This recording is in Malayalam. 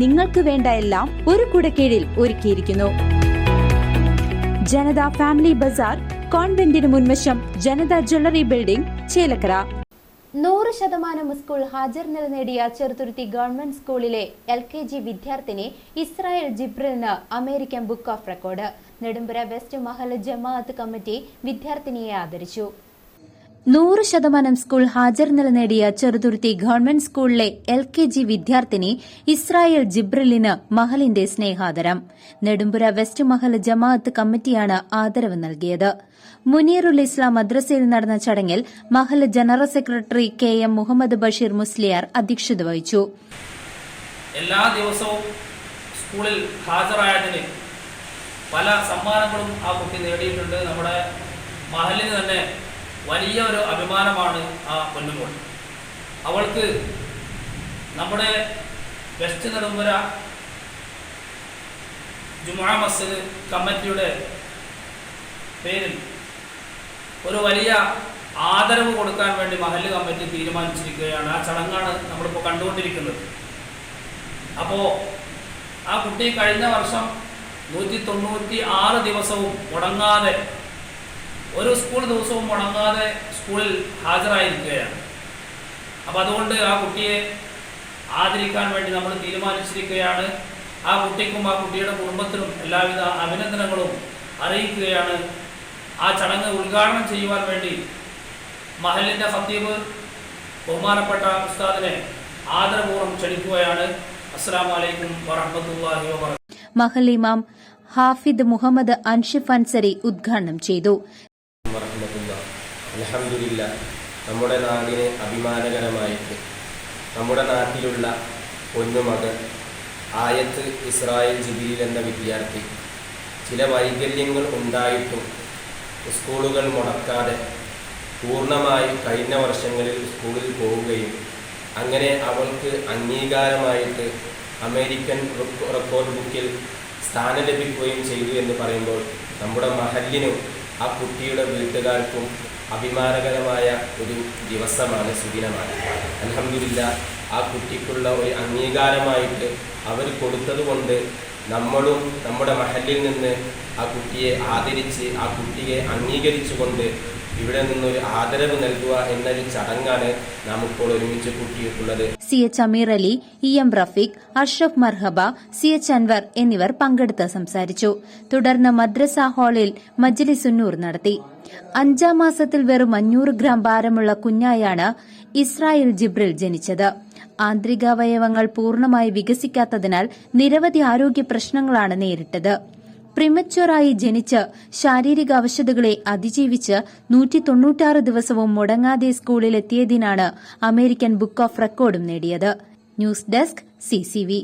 നിങ്ങൾക്ക് വേണ്ട എല്ലാം ഒരു കുടക്കീഴിൽ ഒരുക്കിയിരിക്കുന്നു. ജനത ഫാമിലി ബസാർ കോൺവെന്റിന് മുൻവശം ജനത ജ്വല്ലറി ബിൽഡിംഗ് ചേലക്കര. നൂറ് ശതമാനം സ്കൂൾ ഹാജർ നില നേടിയ ചെറുതുരുത്തി ഗവൺമെന്റ് സ്കൂളിലെ എൽ കെ ജി വിദ്യാർത്ഥിനി Israel ജിബ്രലിന് American book of record. Nedumpura West Mahal Jamaat committee വിദ്യാർത്ഥിനിയെ ആദരിച്ചു. നൂറ് ശതമാനം സ്കൂൾ ഹാജർ നില നേടിയ ചെറുതുരുത്തി ഗവൺമെന്റ് സ്കൂളിലെ എൽ കെ ജി വിദ്യാർത്ഥിനി ഇസ്രായേൽ ജിബ്രിലിന് മഹലിന്റെ സ്നേഹാദരം. നെടുമ്പുര വെസ്റ്റ് മഹൽ ജമാഅത്ത് കമ്മിറ്റിയാണ് ആദരവ് നൽകിയത്. മുനീറുൽ ഇസ്ലാം മദ്രസയിൽ നടന്ന ചടങ്ങിൽ Mahal general secretary K M Muhammad Basheer Musliyar അധ്യക്ഷത വഹിച്ചു. എല്ലാ ദിവസവും സ്കൂളിൽ ഹാജരായതിന് പല സമ്മാനങ്ങളും ആ കുട്ടി നേടിയിട്ടുണ്ട്. നമ്മുടെ മഹലിന് തന്നെ വലിയ ഒരു അഭിമാനമാണ് ആ പൊന്നുമോൾ. അവൾക്ക് നമ്മുടെ വെസ്റ്റ് നെടുമ്പുര ജുമാ മസ്ജിദ് കമ്മിറ്റിയുടെ പേരിൽ ഒരു വലിയ ആദരവ് കൊടുക്കാൻ വേണ്ടി മഹല്ല് കമ്മിറ്റി തീരുമാനിച്ചിരിക്കുകയാണ്. ആ ചടങ്ങാണ് നമ്മളിപ്പോൾ കണ്ടുകൊണ്ടിരിക്കുന്നത്. അപ്പോൾ ആ കുട്ടി കഴിഞ്ഞ വർഷം നൂറ്റി തൊണ്ണൂറ്റി ആറ് ദിവസവും മുടങ്ങാതെ ഒരു സ്കൂൾ ദിവസവും മുടങ്ങാതെ സ്കൂളിൽ ഹാജരായിരിക്കുകയാണ്. അപ്പോൾ അതുകൊണ്ട് ആ കുട്ടിയെ ആദരിക്കാൻ വേണ്ടി നമ്മൾ തീരുമാനിച്ചിരിക്കുകയാണ്. ആ കുട്ടിക്കും ആ കുട്ടിയുടെ കുടുംബത്തിനും എല്ലാവിധ അഭിനന്ദനങ്ങളും അറിയിക്കുകയാണ്. ആ ചടങ്ങ് ഉദ്ഘാടനം ചെയ്യുവാൻ വേണ്ടി മഹലിന്റെ ഫത്തീബ് ബഹുമാനപ്പെട്ട ഉസ്താദിനെ ആദരപൂർവം ക്ഷണിക്കുകയാണ്. അസ്സാം വലൈക്കും വറഹമത്തല്ലാഹി വബറകാതുഹു. മഹൽ ഇമാം ഹാഫിദ് മുഹമ്മദ് അൻഷിഫ് അൻസരി ഉദ്ഘാടനം ചെയ്തു. അലഹമില്ല നമ്മുടെ നാടിന് അഭിമാനകരമായിട്ട് നമ്മുടെ നാട്ടിലുള്ള പൊന്നുമകൻ ആയത്ത് ഇസ്രായേൽ ജിബിലിൽ എന്ന വിദ്യാർത്ഥി. ചില വൈകല്യങ്ങൾ ഉണ്ടായിട്ടും സ്കൂളുകൾ മുടക്കാതെ പൂർണമായി കഴിഞ്ഞ വർഷങ്ങളിൽ സ്കൂളിൽ പോവുകയും അങ്ങനെ അവൾക്ക് അംഗീകാരമായിട്ട് അമേരിക്കൻ റെക്കോ- റെക്കോർഡ് ബുക്കിൽ സ്ഥാനം ലഭിക്കുകയും ചെയ്തു എന്ന് പറയുമ്പോൾ നമ്മുടെ മഹലിനും ആ കുട്ടിയുടെ വീട്ടുകാർക്കും അഭിമാനകരമായ ഒരു ദിവസമാണ് സുദിനമാണ്. അലഹമില്ല ആ കുട്ടിക്കുള്ള ഒരു അംഗീകാരമായിട്ട് അവർ കൊടുത്തതുകൊണ്ട് നമ്മളും നമ്മുടെ മഹലിൽ നിന്ന് ആ കുട്ടിയെ ആദരിച്ച് ആ കുട്ടിയെ അംഗീകരിച്ചുകൊണ്ട് ഇവിടെ നിന്നൊരു ആദരവ് നൽകുക എന്നൊരു ചടങ്ങാണ് നാം ഇപ്പോൾ ഒരുമിച്ച് കൂട്ടിയിട്ടുള്ളത്. C H Ameer Ali E M Rafeeq Ashraf മർഹബ സി എച്ച് അൻവർ എന്നിവർ പങ്കെടുത്ത് സംസാരിച്ചു. തുടർന്ന് മദ്രസ ഹാളിൽ മജ്ലിസുന്നൂർ നടത്തി. അഞ്ചാം മാസത്തിൽ വെറും അഞ്ഞൂറ് ഗ്രാം ഭാരമുള്ള കുഞ്ഞായാണ് ഇസ്രായേൽ ജിബ്രിൽ ജനിച്ചത്. ആന്തരികാവയവങ്ങൾ പൂർണമായി വികസിക്കാത്തതിനാൽ നിരവധി ആരോഗ്യ പ്രശ്നങ്ങളാണ് നേരിട്ടത്. പ്രിമച്വറായി ജനിച്ച് ശാരീരിക അവശതകളെ അതിജീവിച്ച് നൂറ്റി തൊണ്ണൂറ്റാറ് ദിവസവും മുടങ്ങാതെ സ്കൂളിലെത്തിയതിനാണ് അമേരിക്കൻ ബുക്ക് ഓഫ് റെക്കോർഡും നേടിയത്. News desk CCV